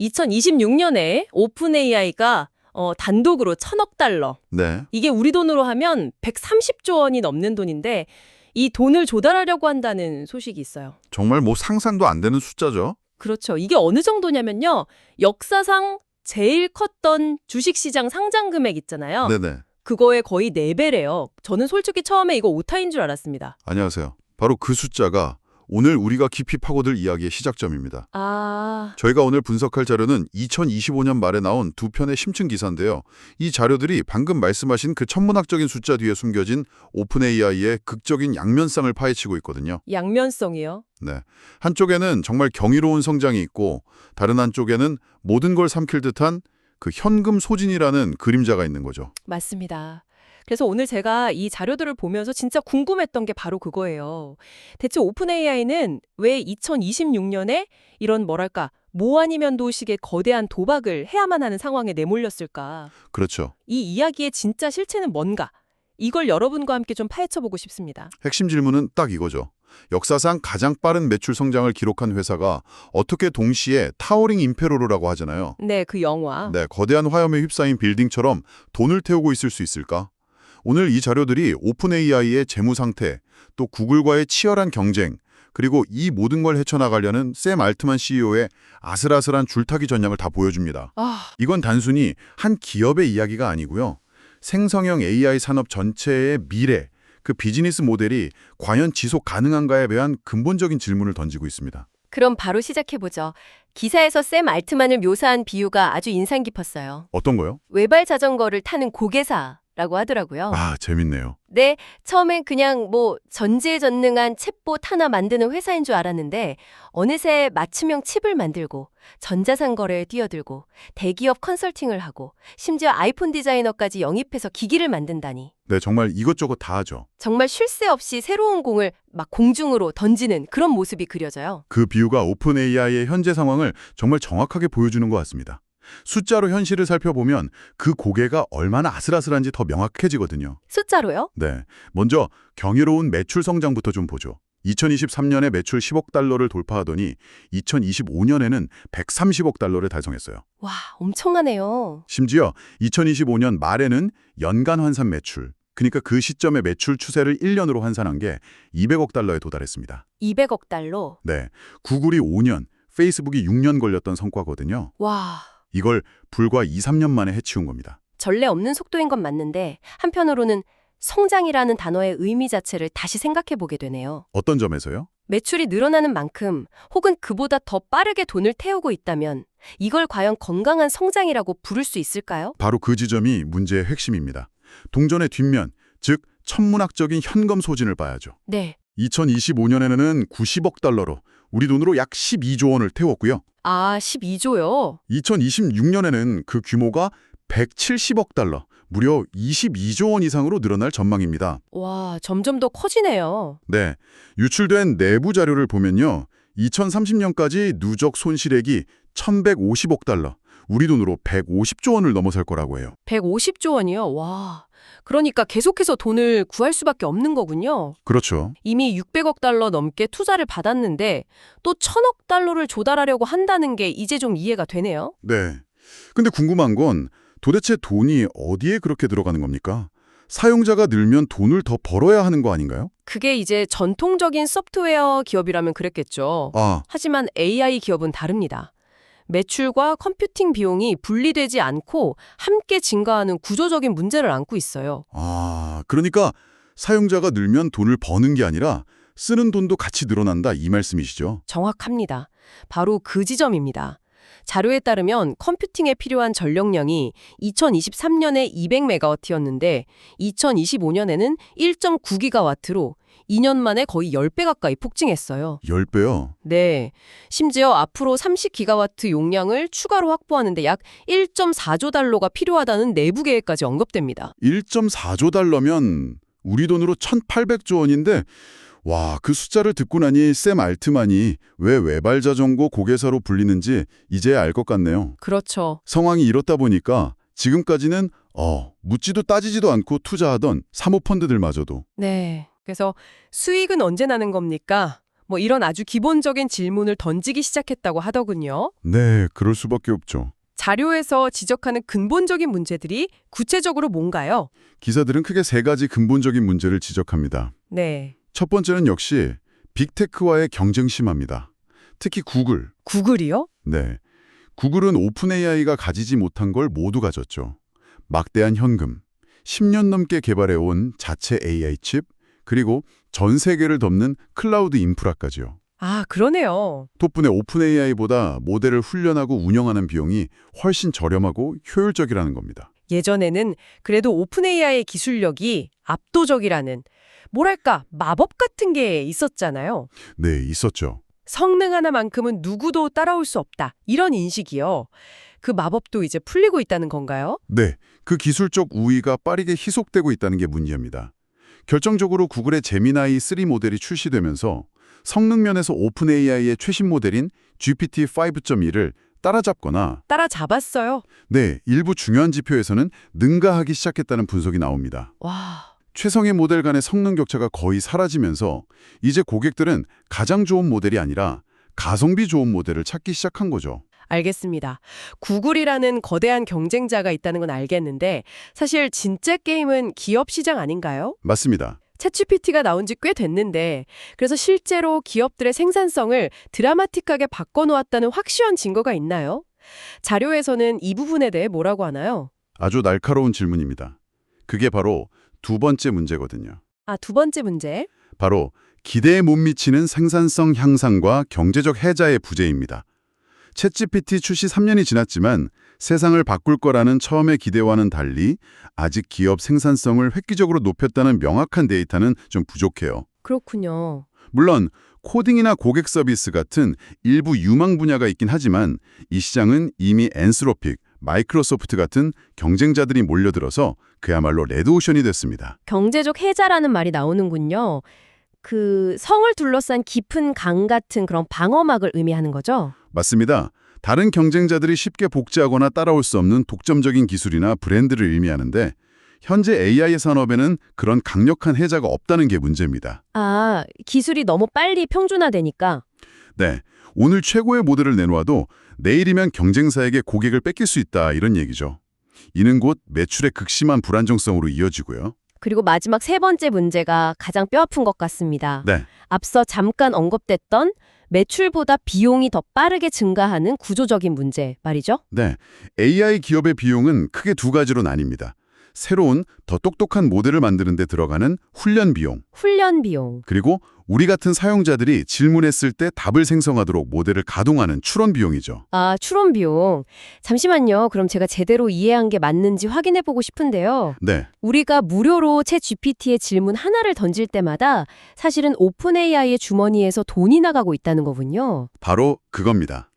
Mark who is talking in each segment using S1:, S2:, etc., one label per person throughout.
S1: 2026년에 오픈 AI가 어, 단독으로 천억 달러.
S2: 네.
S1: 이게 우리 돈으로 하면 130조 원이 넘는 돈인데 이 돈을 조달하려고 한다는 소식이 있어요.
S2: 정말 뭐 상상도 안 되는 숫자죠.
S1: 그렇죠. 이게 어느 정도냐면요. 역사상 제일 컸던 주식시장 상장 금액 있잖아요.
S2: 네네.
S1: 그거의 거의 4배래요. 저는 솔직히 처음에 이거 오타인 줄 알았습니다.
S2: 안녕하세요. 바로 그 숫자가 오늘 우리가 깊이 파고들 이야기의 시작점입니다.
S1: 아,
S2: 저희가 오늘 분석할 자료는 2025년 말에 나온 두 편의 심층 기사인데요. 이 자료들이 방금 말씀하신 그 천문학적인 숫자 뒤에 숨겨진 오픈 AI의 극적인 양면성을 파헤치고 있거든요.
S1: 양면성이요.
S2: 네. 한쪽에는 정말 경이로운 성장이 있고 다른 한쪽에는 모든 걸 삼킬 듯한 그 현금 소진이라는 그림자가 있는 거죠.
S1: 맞습니다. 그래서 오늘 제가 이 자료들을 보면서 진짜 궁금했던 게 바로 그거예요. 대체 오픈 AI는 왜 2026년에 이런 뭐랄까 뭐 아니면 도식의 거대한 도박을 해야만 하는 상황에 내몰렸을까?
S2: 그렇죠.
S1: 이 이야기의 진짜 실체는 뭔가? 이걸 여러분과 함께 좀 파헤쳐보고 싶습니다.
S2: 핵심 질문은 딱 이거죠. 역사상 가장 빠른 매출 성장을 기록한 회사가 어떻게 동시에 타워링 임페로로라고 하잖아요.
S1: 네, 그 영화.
S2: 네, 거대한 화염에 휩싸인 빌딩처럼 돈을 태우고 있을 수 있을까? 오늘 이 자료들이 오픈 AI의 재무 상태, 또 구글과의 치열한 경쟁, 그리고 이 모든 걸 헤쳐나가려는 샘 알트만 CEO의 아슬아슬한 줄타기 전략을 다 보여줍니다.
S1: 아,
S2: 이건 단순히 한 기업의 이야기가 아니고요. 생성형 AI 산업 전체의 미래, 그 비즈니스 모델이 과연 지속 가능한가에 대한 근본적인 질문을 던지고 있습니다.
S3: 그럼 바로 시작해보죠. 기사에서 샘 알트만을 묘사한 비유가 아주 인상 깊었어요.
S2: 어떤 거요?
S3: 외발 자전거를 타는 고개사 라고 하더라고요.
S2: 아, 재밌네요.
S3: 네, 처음엔 그냥 뭐 전지전능한 챗봇 하나 만드는 회사인 줄 알았는데 어느새 맞춤형 칩을 만들고 전자상 거래에 뛰어들고 대기업 컨설팅을 하고 심지어 아이폰 디자이너까지 영입해서 기기를 만든다니.
S2: 네, 정말 이것저것 다 하죠.
S3: 정말 쉴 새 없이 새로운 공을 막 공중으로 던지는 그런 모습이 그려져요.
S2: 그 비유가 오픈 AI의 현재 상황을 정말 정확하게 보여주는 것 같습니다. 숫자로 현실을 살펴보면 그 고개가 얼마나 아슬아슬한지 더 명확해지거든요.
S3: 숫자로요?
S2: 네, 먼저 경이로운 매출 성장부터 좀 보죠. 2023년에 매출 10억 달러를 돌파하더니 2025년에는 130억 달러를 달성했어요.
S3: 와, 엄청나네요.
S2: 심지어 2025년 말에는 연간 환산 매출, 그러니까 그 시점의 매출 추세를 1년으로 환산한 게 200억 달러에 도달했습니다.
S3: 200억 달러.
S2: 네, 구글이 5년, 페이스북이 6년 걸렸던 성과거든요.
S3: 와,
S2: 이걸 불과 2, 3년 만에 해치운 겁니다.
S3: 전례 없는 속도인 건 맞는데 한편으로는 성장이라는 단어의 의미 자체를 다시 생각해 보게 되네요.
S2: 어떤 점에서요?
S3: 매출이 늘어나는 만큼 혹은 그보다 더 빠르게 돈을 태우고 있다면 이걸 과연 건강한 성장이라고 부를 수 있을까요?
S2: 바로 그 지점이 문제의 핵심입니다. 동전의 뒷면, 즉 천문학적인 현금 소진을 봐야죠.
S3: 네.
S2: 2025년에는 90억 달러로 우리 돈으로 약 12조 원을 태웠고요.
S1: 아, 12조요.
S2: 2026년에는 그 규모가 170억 달러, 무려 22조 원 이상으로 늘어날 전망입니다.
S1: 와, 점점 더 커지네요.
S2: 네, 유출된 내부 자료를 보면요. 2030년까지 누적 손실액이 1150억 달러, 우리 돈으로 150조 원을 넘어설 거라고 해요.
S1: 150조 원이요. 와. 그러니까 계속해서 돈을 구할 수밖에 없는 거군요.
S2: 그렇죠.
S1: 이미 600억 달러 넘게 투자를 받았는데 또 1000억 달러를 조달하려고 한다는 게 이제 좀 이해가 되네요.
S2: 네. 근데 궁금한 건 도대체 돈이 어디에 그렇게 들어가는 겁니까? 사용자가 늘면 돈을 더 벌어야 하는 거 아닌가요?
S1: 그게 이제 전통적인 소프트웨어 기업이라면 그랬겠죠.
S2: 아,
S1: 하지만 AI 기업은 다릅니다. 매출과 컴퓨팅 비용이 분리되지 않고 함께 증가하는 구조적인 문제를 안고 있어요.
S2: 아, 그러니까 사용자가 늘면 돈을 버는 게 아니라 쓰는 돈도 같이 늘어난다 이 말씀이시죠?
S1: 정확합니다. 바로 그 지점입니다. 자료에 따르면 컴퓨팅에 필요한 전력량이 2023년에 200메가와트였는데 2025년에는 1.9기가와트로 2년 만에 거의 10배 가까이 폭증했어요.
S2: 10배요.
S1: 네. 심지어 앞으로 30기가와트 용량을 추가로 확보하는데 약 1.4조 달러가 필요하다는 내부 계획까지 언급됩니다.
S2: 1.4조 달러면 우리 돈으로 1,800조 원인데 와, 그 숫자를 듣고 나니 샘 알트만이 왜 외발 자전거 고개사로 불리는지 이제 알 것 같네요.
S1: 그렇죠.
S2: 상황이 이렇다 보니까 지금까지는 어, 묻지도 따지지도 않고 투자하던 사모펀드들마저도
S1: 네. 그래서 수익은 언제 나는 겁니까? 뭐 이런 아주 기본적인 질문을 던지기 시작했다고 하더군요.
S2: 네, 그럴 수밖에 없죠.
S1: 자료에서 지적하는 근본적인 문제들이 구체적으로 뭔가요?
S2: 기사들은 크게 세 가지 근본적인 문제를 지적합니다.
S1: 네.
S2: 첫 번째는 역시 빅테크와의 경쟁 심합니다. 특히 구글.
S1: 구글이요?
S2: 네. 구글은 오픈 AI가 가지지 못한 걸 모두 가졌죠. 막대한 현금, 10년 넘게 개발해온 자체 AI 칩, 그리고 전 세계를 덮는 클라우드 인프라까지요.
S1: 아, 그러네요.
S2: 덕분에 오픈 AI보다 모델을 훈련하고 운영하는 비용이 훨씬 저렴하고 효율적이라는 겁니다.
S1: 예전에는 그래도 오픈 AI의 기술력이 압도적이라는 뭐랄까 마법 같은 게 있었잖아요.
S2: 네, 있었죠.
S1: 성능 하나만큼은 누구도 따라올 수 없다. 이런 인식이요. 그 마법도 이제 풀리고 있다는 건가요?
S2: 네, 그 기술적 우위가 빠르게 희석되고 있다는 게 문제입니다. 결정적으로 구글의 제미나이 3 모델이 출시되면서 성능 면에서 오픈 AI의 최신 모델인 GPT-5.1을 따라잡거나
S1: 따라잡았어요.
S2: 네, 일부 중요한 지표에서는 능가하기 시작했다는 분석이 나옵니다.
S1: 와,
S2: 최성의 모델 간의 성능 격차가 거의 사라지면서 이제 고객들은 가장 좋은 모델이 아니라 가성비 좋은 모델을 찾기 시작한 거죠.
S1: 알겠습니다. 구글이라는 거대한 경쟁자가 있다는 건 알겠는데 사실 진짜 게임은 기업 시장 아닌가요?
S2: 맞습니다.
S1: 챗GPT가 나온 지 꽤 됐는데 그래서 실제로 기업들의 생산성을 드라마틱하게 바꿔놓았다는 확실한 증거가 있나요? 자료에서는 이 부분에 대해 뭐라고 하나요?
S2: 아주 날카로운 질문입니다. 그게 바로 두 번째 문제거든요.
S1: 아, 두 번째 문제.
S2: 바로 기대에 못 미치는 생산성 향상과 경제적 해자의 부재입니다. 챗GPT 출시 3년이 지났지만 세상을 바꿀 거라는 처음의 기대와는 달리 아직 기업 생산성을 획기적으로 높였다는 명확한 데이터는 좀 부족해요.
S1: 그렇군요.
S2: 물론 코딩이나 고객 서비스 같은 일부 유망 분야가 있긴 하지만 이 시장은 이미 엔스로픽, 마이크로소프트 같은 경쟁자들이 몰려들어서 그야말로 레드오션이 됐습니다.
S3: 경제적 해자라는 말이 나오는군요. 그 성을 둘러싼 깊은 강 같은 그런 방어막을 의미하는 거죠?
S2: 맞습니다. 다른 경쟁자들이 쉽게 복제하거나 따라올 수 없는 독점적인 기술이나 브랜드를 의미하는데 현재 AI 산업에는 그런 강력한 해자가 없다는 게 문제입니다.
S3: 아, 기술이 너무 빨리 평준화되니까.
S2: 네, 오늘 최고의 모델을 내놓아도 내일이면 경쟁사에게 고객을 뺏길 수 있다 이런 얘기죠. 이는 곧 매출의 극심한 불안정성으로 이어지고요.
S3: 그리고 마지막 세 번째 문제가 가장 뼈아픈 것 같습니다.
S2: 네,
S3: 앞서 잠깐 언급됐던 매출보다 비용이 더 빠르게 증가하는 구조적인 문제 말이죠.
S2: 네. AI 기업의 비용은 크게 두 가지로 나뉩니다. 새로운 더 똑똑한 모델을 만드는 데 들어가는 훈련 비용,
S3: 훈련 비용.
S2: 그리고 우리 같은 사용자들이 질문했을 때 답을 생성하도록 모델을 가동하는 추론 비용이죠.
S3: 아, 추론 비용. 잠시만요. 그럼 제가 제대로 이해한 게 맞는지 확인해 보고 싶은데요.
S2: 네,
S3: 우리가 무료로 챗 GPT의 질문 하나를 던질 때마다 사실은 오픈 AI의 주머니에서 돈이 나가고 있다는 거군요.
S2: 바로 그겁니다.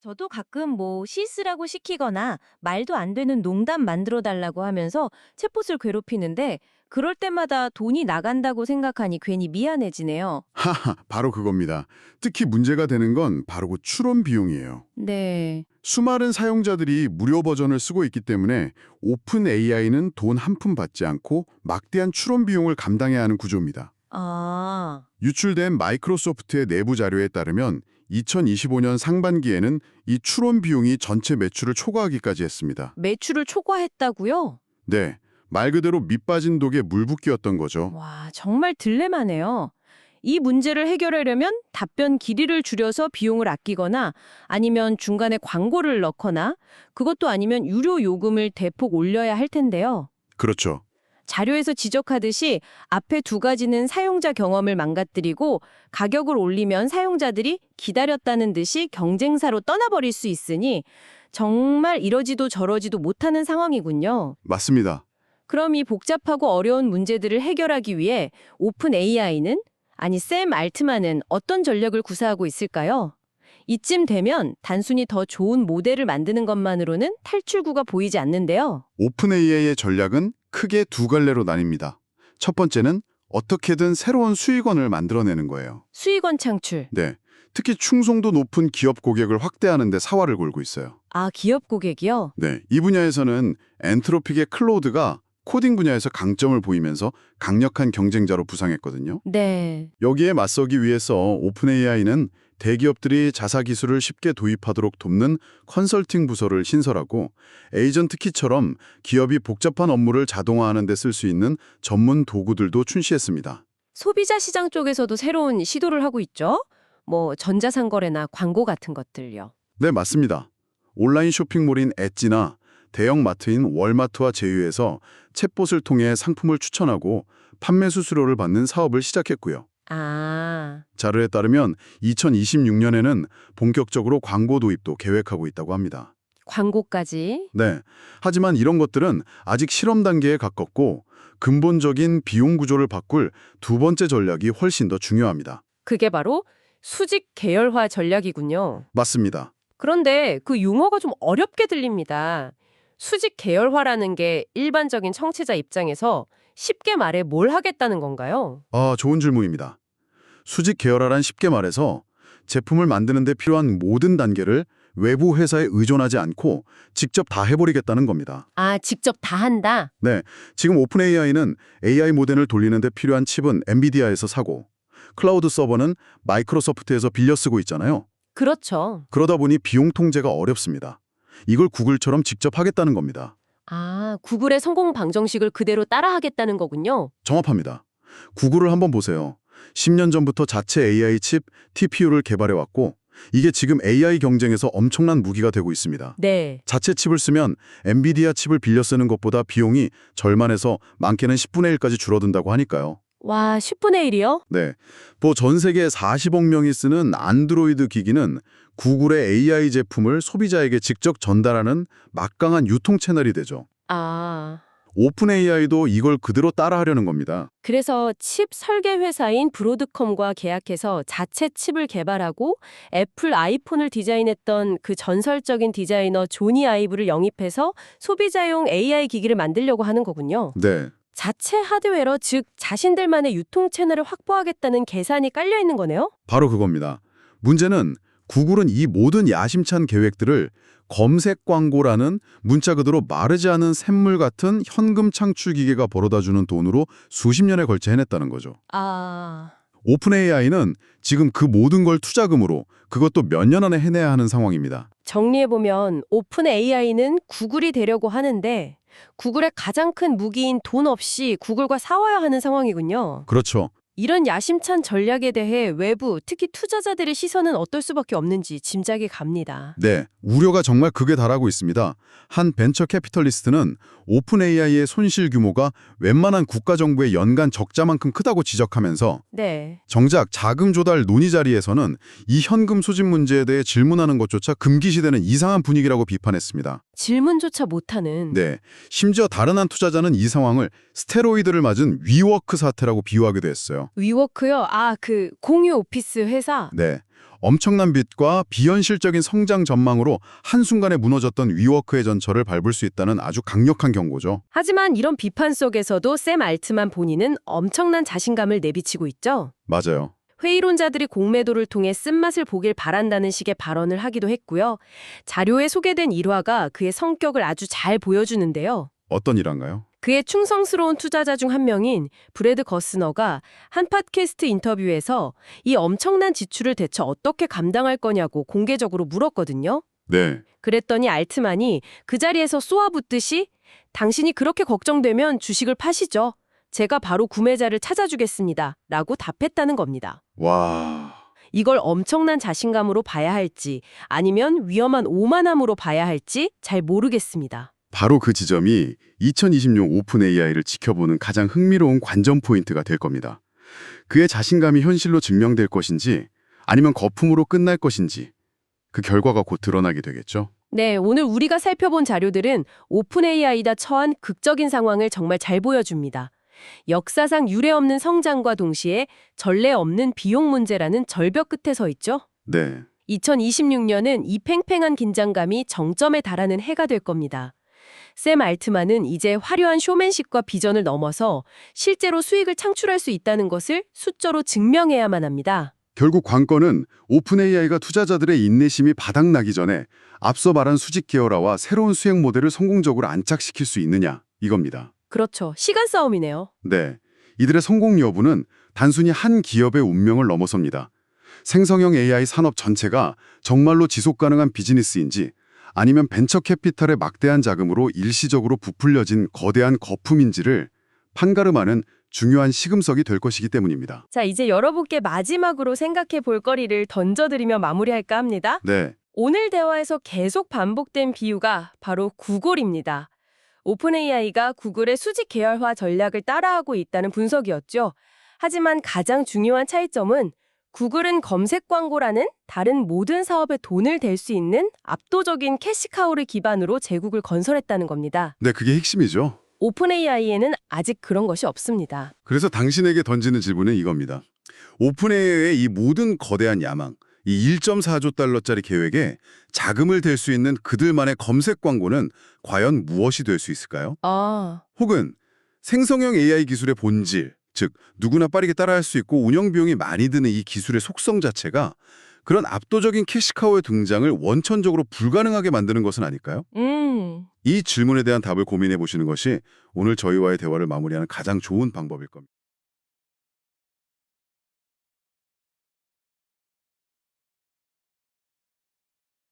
S4: 저도 가끔 뭐 시스라고 시키거나 말도 안 되는 농담 만들어 달라고 하면서 챗봇을 괴롭히는데 그럴 때마다 돈이 나간다고 생각하니 괜히 미안해지네요.
S2: 하하, 바로 그겁니다. 특히 문제가 되는 건 바로 그 출원 비용이에요.
S4: 네.
S2: 수많은 사용자들이 무료 버전을 쓰고 있기 때문에 오픈 AI는 돈 한 푼 받지 않고 막대한 출원 비용을 감당해야 하는 구조입니다.
S4: 아,
S2: 유출된 마이크로소프트의 내부 자료에 따르면 2025년 상반기에는 이 출원 비용이 전체 매출을 초과하기까지 했습니다.
S1: 매출을 초과했다고요?
S2: 네, 말 그대로 밑빠진 독에 물 붓기였던 거죠.
S1: 와, 정말 딜레마네요. 이 문제를 해결하려면 답변 길이를 줄여서 비용을 아끼거나 아니면 중간에 광고를 넣거나 그것도 아니면 유료 요금을 대폭 올려야 할 텐데요.
S2: 그렇죠.
S1: 자료에서 지적하듯이 앞에 두 가지는 사용자 경험을 망가뜨리고 가격을 올리면 사용자들이 기다렸다는 듯이 경쟁사로 떠나버릴 수 있으니 정말 이러지도 저러지도 못하는 상황이군요.
S2: 맞습니다.
S1: 그럼 이 복잡하고 어려운 문제들을 해결하기 위해 오픈 AI는 아니 샘 알트만은 어떤 전략을 구사하고 있을까요? 이쯤 되면 단순히 더 좋은 모델을 만드는 것만으로는 탈출구가 보이지 않는데요.
S2: 오픈 AI의 전략은 크게 두 갈래로 나뉩니다. 첫 번째는 어떻게든 새로운 수익원을 만들어내는 거예요.
S1: 수익원 창출.
S2: 네, 특히 충성도 높은 기업 고객을 확대하는 데 사활을 걸고 있어요.
S1: 아, 기업 고객이요?
S2: 네, 이 분야에서는 엔트로픽의 클로드가 코딩 분야에서 강점을 보이면서 강력한 경쟁자로 부상했거든요.
S1: 네.
S2: 여기에 맞서기 위해서 오픈 AI는 대기업들이 자사 기술을 쉽게 도입하도록 돕는 컨설팅 부서를 신설하고 에이전트 키처럼 기업이 복잡한 업무를 자동화하는 데 쓸 수 있는 전문 도구들도 출시했습니다.
S1: 소비자 시장 쪽에서도 새로운 시도를 하고 있죠? 뭐 전자상거래나 광고 같은 것들요.
S2: 네, 맞습니다. 온라인 쇼핑몰인 엣지나 대형 마트인 월마트와 제휴해서 챗봇을 통해 상품을 추천하고 판매 수수료를 받는 사업을 시작했고요.
S1: 아,
S2: 자료에 따르면 2026년에는 본격적으로 광고 도입도 계획하고 있다고 합니다.
S1: 광고까지.
S2: 네. 하지만 이런 것들은 아직 실험 단계에 가깝고 근본적인 비용 구조를 바꿀 두 번째 전략이 훨씬 더 중요합니다.
S1: 그게 바로 수직 계열화 전략이군요.
S2: 맞습니다.
S1: 그런데 그 용어가 좀 어렵게 들립니다. 수직 계열화라는 게 일반적인 청취자 입장에서 쉽게 말해 뭘 하겠다는 건가요?
S2: 아, 좋은 질문입니다. 수직 계열화란 쉽게 말해서 제품을 만드는 데 필요한 모든 단계를 외부 회사에 의존하지 않고 직접 다 해버리겠다는 겁니다.
S1: 아, 직접 다 한다?
S2: 네, 지금 오픈 AI는 AI 모델을 돌리는 데 필요한 칩은 엔비디아에서 사고 클라우드 서버는 마이크로소프트에서 빌려 쓰고 있잖아요.
S1: 그렇죠.
S2: 그러다 보니 비용 통제가 어렵습니다. 이걸 구글처럼 직접 하겠다는 겁니다.
S1: 아, 구글의 성공 방정식을 그대로 따라하겠다는 거군요.
S2: 정확합니다. 구글을 한번 보세요. 10년 전부터 자체 AI 칩 TPU를 개발해왔고 이게 지금 AI 경쟁에서 엄청난 무기가 되고 있습니다.
S1: 네.
S2: 자체 칩을 쓰면 엔비디아 칩을 빌려 쓰는 것보다 비용이 절반에서 많게는 10분의 1까지 줄어든다고 하니까요.
S1: 와, 10분의 1이요?
S2: 네. 뭐전 세계 40억 명이 쓰는 안드로이드 기기는 구글의 AI 제품을 소비자에게 직접 전달하는 막강한 유통 채널이 되죠.
S1: 아,
S2: 오픈 AI도 이걸 그대로 따라하려는 겁니다.
S1: 그래서 칩 설계 회사인 브로드컴과 계약해서 자체 칩을 개발하고 애플 아이폰을 디자인했던 그 전설적인 디자이너 조니 아이브를 영입해서 소비자용 AI 기기를 만들려고 하는 거군요.
S2: 네.
S1: 자체 하드웨어, 즉 자신들만의 유통 채널을 확보하겠다는 계산이 깔려 있는 거네요.
S2: 바로 그겁니다. 문제는 구글은 이 모든 야심찬 계획들을 검색 광고라는 문자 그대로 마르지 않은 샘물 같은 현금 창출 기계가 벌어다주는 돈으로 수십 년에 걸쳐 해냈다는 거죠.
S1: 아,
S2: 오픈 AI는 지금 그 모든 걸 투자금으로 그것도 몇 년 안에 해내야 하는 상황입니다.
S1: 정리해보면 오픈 AI는 구글이 되려고 하는데 구글의 가장 큰 무기인 돈 없이 구글과 싸워야 하는 상황이군요.
S2: 그렇죠.
S1: 이런 야심찬 전략에 대해 외부, 특히 투자자들의 시선은 어떨 수밖에 없는지 짐작이 갑니다.
S2: 네, 우려가 정말 극에 달하고 있습니다. 한 벤처 캐피털리스트는 오픈 AI의 손실 규모가 웬만한 국가 정부의 연간 적자만큼 크다고 지적하면서
S1: 네.
S2: 정작 자금 조달 논의 자리에서는 이 현금 수집 문제에 대해 질문하는 것조차 금기시되는 이상한 분위기라고 비판했습니다.
S1: 질문조차 못하는.
S2: 네, 심지어 다른 한 투자자는 이 상황을 스테로이드를 맞은 위워크 사태라고 비유하기도 했어요.
S1: 위워크요? 아, 그 공유 오피스 회사?
S2: 네, 엄청난 빚과 비현실적인 성장 전망으로 한순간에 무너졌던 위워크의 전철을 밟을 수 있다는 아주 강력한 경고죠.
S1: 하지만 이런 비판 속에서도 샘 알트만 본인은 엄청난 자신감을 내비치고 있죠.
S2: 맞아요.
S1: 회의론자들이 공매도를 통해 쓴맛을 보길 바란다는 식의 발언을 하기도 했고요. 자료에 소개된 일화가 그의 성격을 아주 잘 보여주는데요.
S2: 어떤 일한가요?
S1: 그의 충성스러운 투자자 중 한 명인 브래드 거스너가 한 팟캐스트 인터뷰에서 이 엄청난 지출을 대체 어떻게 감당할 거냐고 공개적으로 물었거든요.
S2: 네.
S1: 그랬더니 알트만이 그 자리에서 쏘아붙듯이 당신이 그렇게 걱정되면 주식을 파시죠. 제가 바로 구매자를 찾아주겠습니다. 라고 답했다는 겁니다.
S2: 와.
S1: 이걸 엄청난 자신감으로 봐야 할지 아니면 위험한 오만함으로 봐야 할지 잘 모르겠습니다.
S2: 바로 그 지점이 2020년 오픈 AI를 지켜보는 가장 흥미로운 관전 포인트가 될 겁니다. 그의 자신감이 현실로 증명될 것인지 아니면 거품으로 끝날 것인지 그 결과가 곧 드러나게 되겠죠.
S1: 네, 오늘 우리가 살펴본 자료들은 오픈 AI가 처한 극적인 상황을 정말 잘 보여줍니다. 역사상 유례 없는 성장과 동시에 전례 없는 비용 문제라는 절벽 끝에 서 있죠.
S2: 네.
S1: 2026년은 이 팽팽한 긴장감이 정점에 달하는 해가 될 겁니다. 샘 알트만은 이제 화려한 쇼맨십과 비전을 넘어서 실제로 수익을 창출할 수 있다는 것을 수저로 증명해야만 합니다.
S2: 결국 관건은 오픈 AI가 투자자들의 인내심이 바닥나기 전에 앞서 말한 수직 계열화와 새로운 수행 모델을 성공적으로 안착시킬 수 있느냐 이겁니다.
S1: 그렇죠. 시간 싸움이네요.
S2: 네. 이들의 성공 여부는 단순히 한 기업의 운명을 넘어섭니다. 생성형 AI 산업 전체가 정말로 지속 가능한 비즈니스인지 아니면 벤처 캐피탈의 막대한 자금으로 일시적으로 부풀려진 거대한 거품인지를 판가름하는 중요한 시금석이 될 것이기 때문입니다.
S1: 자, 이제 여러분께 마지막으로 생각해 볼 거리를 던져드리며 마무리할까 합니다.
S2: 네.
S1: 오늘 대화에서 계속 반복된 비유가 바로 구글입니다. 오픈 AI가 구글의 수직 계열화 전략을 따라하고 있다는 분석이었죠. 하지만 가장 중요한 차이점은 구글은 검색 광고라는 다른 모든 사업에 돈을 댈 수 있는 압도적인 캐시카우를 기반으로 제국을 건설했다는 겁니다.
S2: 네, 그게 핵심이죠.
S1: 오픈 AI에는 아직 그런 것이 없습니다.
S2: 그래서 당신에게 던지는 질문은 이겁니다. 오픈AI의 이 모든 거대한 야망, 이 1.4조 달러짜리 계획에 자금을 댈 수 있는 그들만의 검색 광고는 과연 무엇이 될 수 있을까요?
S1: 아,
S2: 혹은 생성형 AI 기술의 본질, 즉 누구나 빠르게 따라할 수 있고 운영 비용이 많이 드는 이 기술의 속성 자체가 그런 압도적인 캐시카우의 등장을 원천적으로 불가능하게 만드는 것은 아닐까요?
S1: 음.
S2: 이 질문에 대한 답을 고민해 보시는 것이 오늘 저희와의 대화를 마무리하는 가장 좋은 방법일 겁니다.